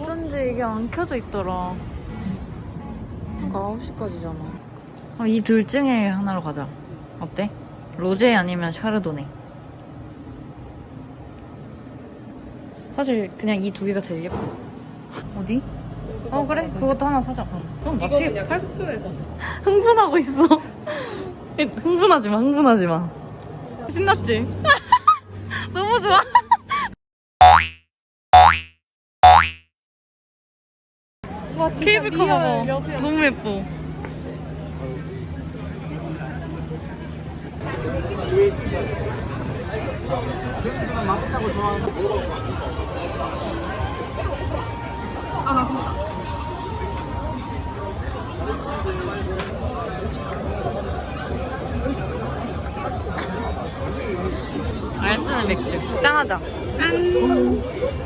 어쩐지 이게 안 켜져 있더라. 그러니까 9시까지잖아. 아, 이둘 중에 하나로 가자. 어때? 로제 아니면 샤르도네. 사실 그냥 이 두 개가 제일 예뻐. 어디? 어 그래 그것도 하나 사자. 좀 마치 팔 숙소에서. 흥분하고 있어. 흥분하지 마, 흥분하지 마. 신났지? 너무 좋아. 케이블카 봐봐. 너무 예뻐. 알 쓰는 맥주. 짠하자. 짠. 짠.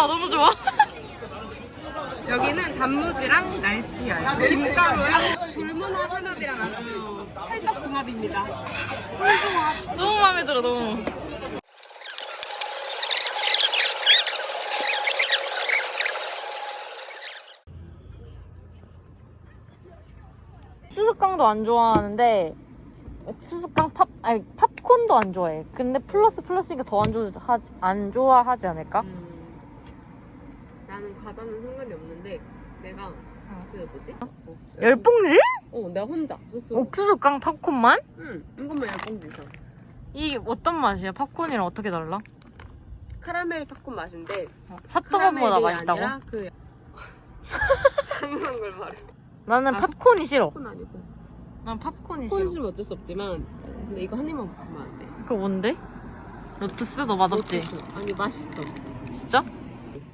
좋아, 너무 좋아. 여기는 단무지랑 날치알, 김가루랑 불문화 삼합이랑 아주 찰떡궁합입니다. 너무 마음에 들어, 너무. 수수깡도 안 좋아하는데 수수깡 팝 아니 팝콘도 안 좋아해. 근데 플러스 플러스니까 더 안 좋아하지 안 좋아하지 않을까? 음, 과자는 상관이 없는데 내가 그 뭐지? 어, 열 봉지? 어, 내가 혼자 스스로. 옥수수깡 팝콘만? 응, 이것만 열 봉지 이상. 이게 어떤 맛이야? 팝콘이랑 어떻게 달라? 카라멜 팝콘 맛인데 사또밥보다 카라멜이 맛있다고? 아니라 그 당연한 걸 말해. 나는 아, 팝콘이 싫어. 팝콘 아니고. 난 팝콘이 팝콘 싫어. 싫으면 어쩔 수 없지만 근데 이거 한 입만 먹으면 안 돼. 그거 뭔데? 로투스? 너 맛없지? 로투스. 아니 맛있어. 진짜?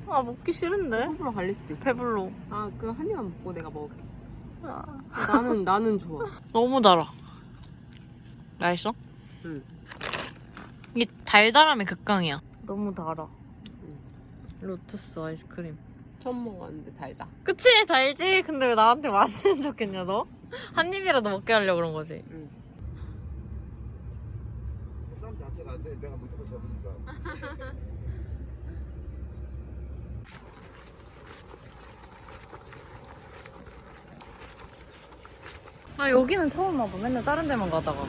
아 먹기 싫은데? 호불호 갈릴 수도 있어. 배불러. 아, 그 한 입만 먹고 내가 먹을게. 아, 나는 나는 좋아. 너무 달아. 맛있어? 응. 이게 달달함의 극강이야. 너무 달아. 응. 로투스 아이스크림. 처음 먹었는데 달다. 그치? 달지? 근데 왜 나한테 맛있는 척했냐 너? 한 입이라도 먹게 하려고 그런 거지. 응. 쌈 자체가 안 돼. 내가 무조건 접으니까. 아 여기는 처음 와봐. 맨날 다른 데만 가다가.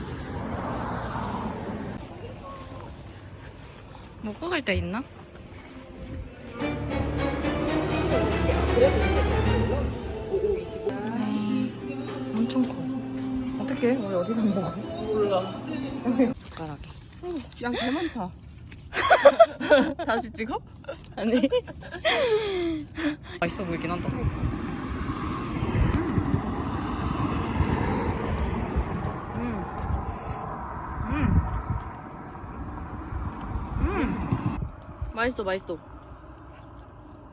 먹고 갈 데 있나? 음, 엄청 커. 어떻게? 우리 어디서 먹어? 몰라. 젓가락에. 양개 많다. 다시 찍어? 아니. 맛있어 보이긴 한다. 음. 음. 음. 맛있어, 맛있어.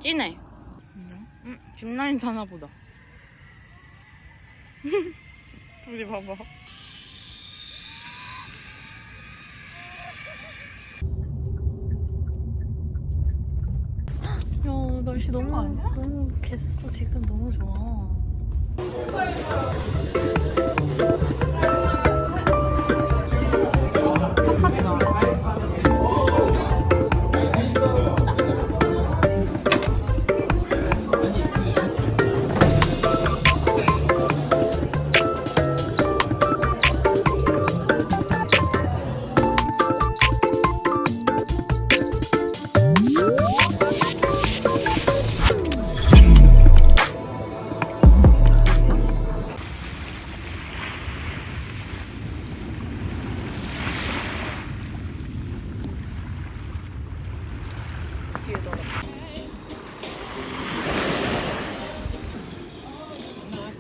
진해. 음, 짚라인 타나 보다. 우리 봐봐. 야, 날씨 너무, 너무 겠어. 지금 너무 좋아.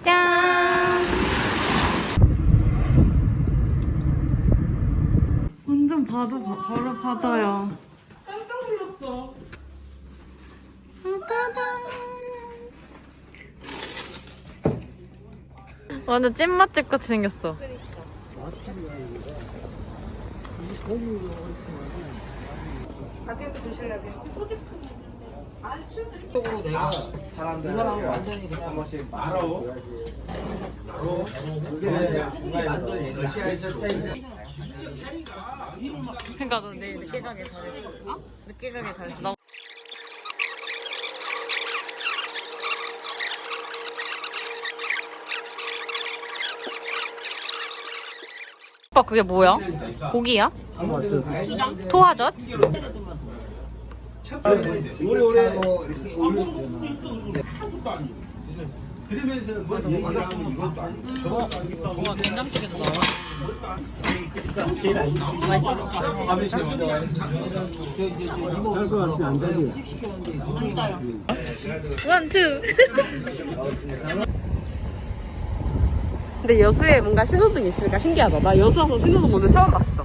짠! 완전 바다, 바, 바로 바다야. 깜짝 놀랐어. 따단. 완전 찐맛집 같이 생겼어. 가게에서 드실래요? 아, 쪽으로 내가 사람들 이 사람 완전히 그냥 한 번씩 알아. 그게 중간에 완전 러시아에서 그러니까 너 내일 늦게 가게 잘했어. 어? 늦게 가게 잘했어. 나... 오빠 그게 뭐야? 고기야? 토화젓? 오래오래 이렇게 올려. 그러면서 뭐 얘기를 하면 이것도 아니고 저것도 아니고 우와 된장찌개도 나와. 원, 투. 근데 여수에 뭔가 신호등이 있으니까 신기하다. 나 여수 와서 신호등 오늘 처음 봤어.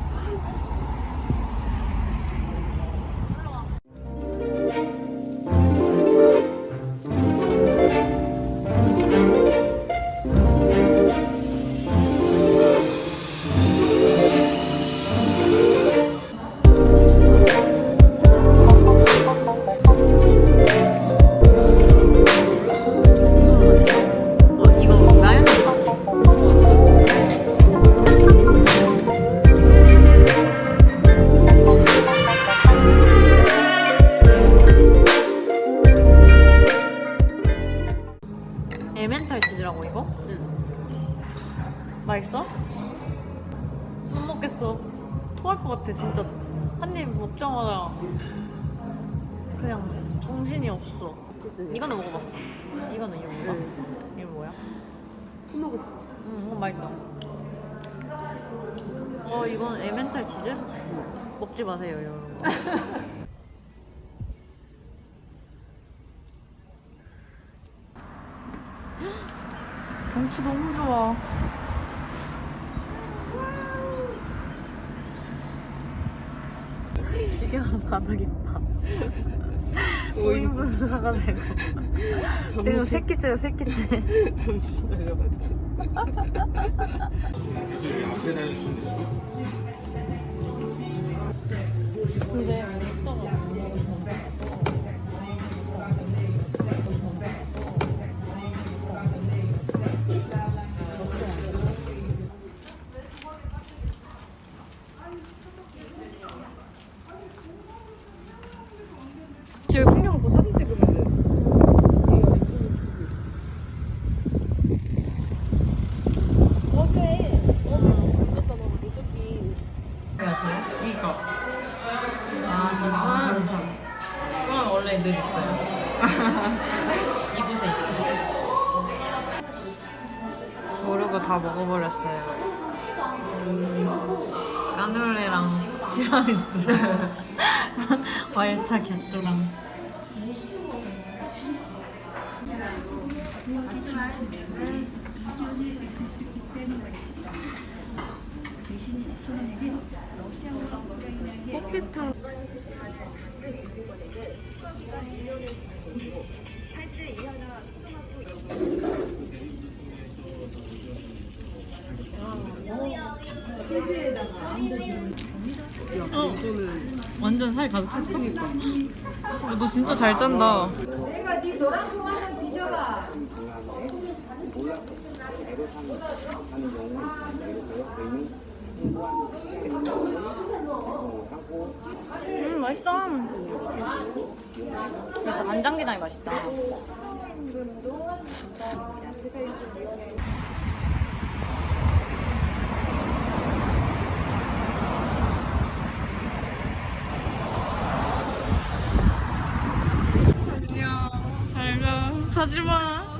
먹겠어. 토할 것 같아 진짜. 한 입 먹자마자 그냥 정신이 없어. 치즈. 이거는 먹어봤어. 이거는 이건가? 이거 뭐야? 스모그 치즈. 응, 어, 맛있다. 어, 이건 에멘탈 치즈? 먹지 마세요, 거. 경치 너무 좋아. 바닥임밥. 5인분 사가지고. 지금 세 끼째야, 세 끼째. 잠시 기다려봤지. 근데 아, 전산? 그건 원래 늘 있어요. 이곳에 있어요. 모르고 다 먹어버렸어요. 까눌레랑 티라미수랑 와일차 곁두랑 어, 완전 살 가득 찼어? 야, 너 진짜 잘 딴다. 음, 맛있어. 그래서 간장게장이 맛있다. 안녕. 잘 가. 가지 마.